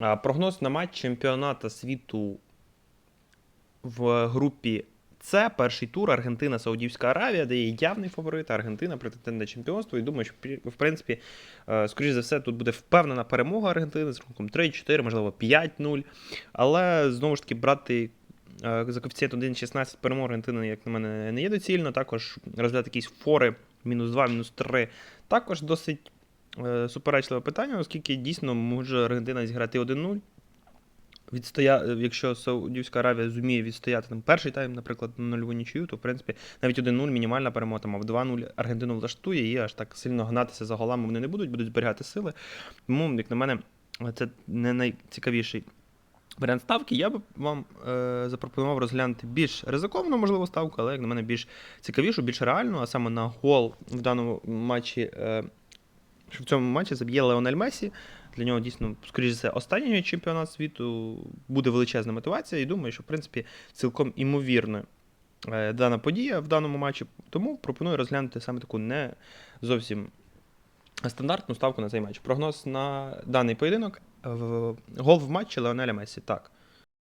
Прогноз на матч чемпіоната світу в групі С, перший тур Аргентина, Саудівська Аравія, де є явний фаворит, Аргентина претендент на чемпіонство. І думаю, що в принципі, е, скоріш за все, тут буде впевнена перемога Аргентини з рахунком 3-4, можливо, 5-0. Але знову ж таки брати е, за коефіцієнт 1,16 перемог Аргентини, як на мене, не є доцільно. Також розглядати якісь фори мінус 2, мінус 3. Також досить суперечливе питання, оскільки дійсно може Аргентина зіграти 1-0. Відстоя... Якщо Саудівська Аравія зуміє відстояти там перший тайм, наприклад, на нульову нічию, то в принципі навіть 1-0 мінімальна перемога, там, а в 2-0 Аргентину влаштує і аж так сильно гнатися за голами вони не будуть, будуть зберігати сили. Тому, як на мене, це не найцікавіший варіант ставки. Я би вам е, запропонував розглянути більш ризиковану, можливо, ставку, але як на мене більш цікавішу, більш реальну, а саме на гол в даному матчі. Е, що в цьому матчі заб'є Леонель Месі. Для нього дійсно, скоріш за все, останній чемпіонат світу буде величезна мотивація, і думаю, що в принципі цілком імовірна е, дана подія в даному матчі. Тому пропоную розглянути саме таку не зовсім стандартну ставку на цей матч. Прогноз на даний поєдинок. В- Гол в матчі Леонеля Месі. Так.